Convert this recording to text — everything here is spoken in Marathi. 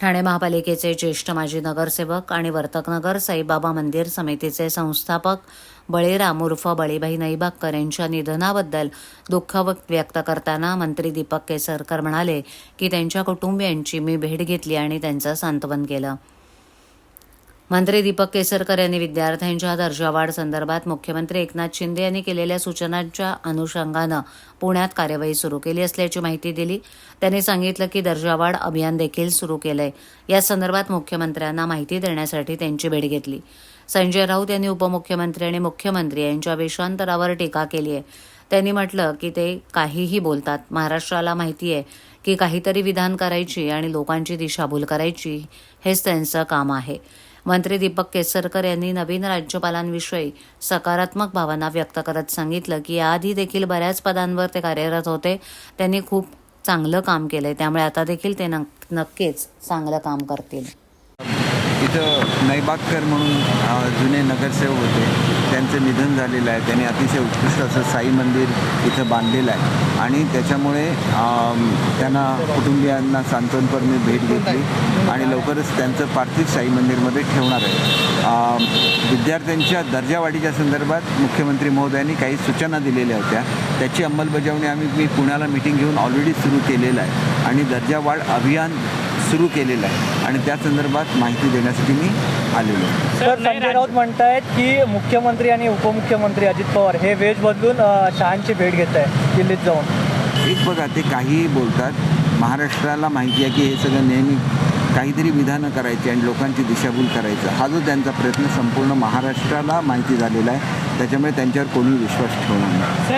ठाणे महापालिकेचे ज्येष्ठ माजी नगरसेवक आणि वर्तकनगर साईबाबा मंदिर समितीचे संस्थापक बळीराम उर्फ बळीबाई नईबागकर यांच्या निधनाबद्दल दुःख व- व्यक्त करताना मंत्री दीपक केसरकर म्हणाले की त्यांच्या कुटुंबियांची मी भेट घेतली आणि त्यांचं सांत्वन केलं. मंत्री दीपक केसरकर यांनी विद्यार्थ्यांच्या दर्जावाढ संदर्भात मुख्यमंत्री एकनाथ शिंदे यांनी केलेल्या सूचनांच्या अनुषंगानं पुण्यात कार्यवाही सुरू केली असल्याची माहिती दिली. त्यांनी सांगितलं की दर्जावाढ अभियान देखील सुरू केलंय. या संदर्भात मुख्यमंत्र्यांना माहिती देण्यासाठी त्यांची भेट घेतली. संजय राऊत यांनी उपमुख्यमंत्री आणि मुख्यमंत्री यांच्या वेशांतरावर टीका केली आहे. त्यांनी म्हटलं की ते काहीही बोलतात. महाराष्ट्राला माहिती आहे की काहीतरी विधान करायची आणि लोकांची दिशाभूल करायची हेच त्यांचं काम आहे. मंत्री दीपक केसरकर यांनी नवीन राज्यपालांविषयी सकारात्मक भावना व्यक्त करत सांगितलं की याआधी देखील बऱ्याच पदांवर ते कार्यरत होते. त्यांनी खूप चांगलं काम केलंय. त्यामुळे आता देखील ते नक्कीच चांगलं काम करतील. इथं नैबागकर म्हणून जुने नगरसेवक होते. त्यांचं निधन झालेलं आहे. त्यांनी अतिशय उत्कृष्ट असं साई मंदिर इथं बांधलेलं आहे. आणि त्याच्यामुळे त्यांना कुटुंबियांना सांत्वनपर मी भेट घेतली आणि लवकरच त्यांचं पार्थिव साई मंदिरमध्ये ठेवणार आहे. विद्यार्थ्यांच्या दर्जावाढीच्या संदर्भात मुख्यमंत्री महोदयांनी काही सूचना दिलेल्या होत्या. त्याची अंमलबजावणी आम्ही मी पुण्याला मिटिंग घेऊन ऑलरेडी सुरू केलेलं आहे. आणि दर्जावाढ अभियान सुरू केलेलं आहे. आणि त्या संदर्भात माहिती देण्यासाठी मी आलेलो आहे. सर संजय राऊत म्हणतायत की मुख्यमंत्री आणि उपमुख्यमंत्री अजित पवार हे वेज बदलून शहांची भेट घेत आहे दिल्लीत जाऊन. एक बघा ते काहीही बोलतात महाराष्ट्राला माहिती आहे की हे सगळं नेहमी काहीतरी विधानं करायची आणि लोकांची दिशाभूल करायचं. हा जो त्यांचा प्रयत्न संपूर्ण महाराष्ट्राला माहिती झालेला आहे त्याच्यामुळे त्यांच्यावर कोणी विश्वास ठेवणार नाही.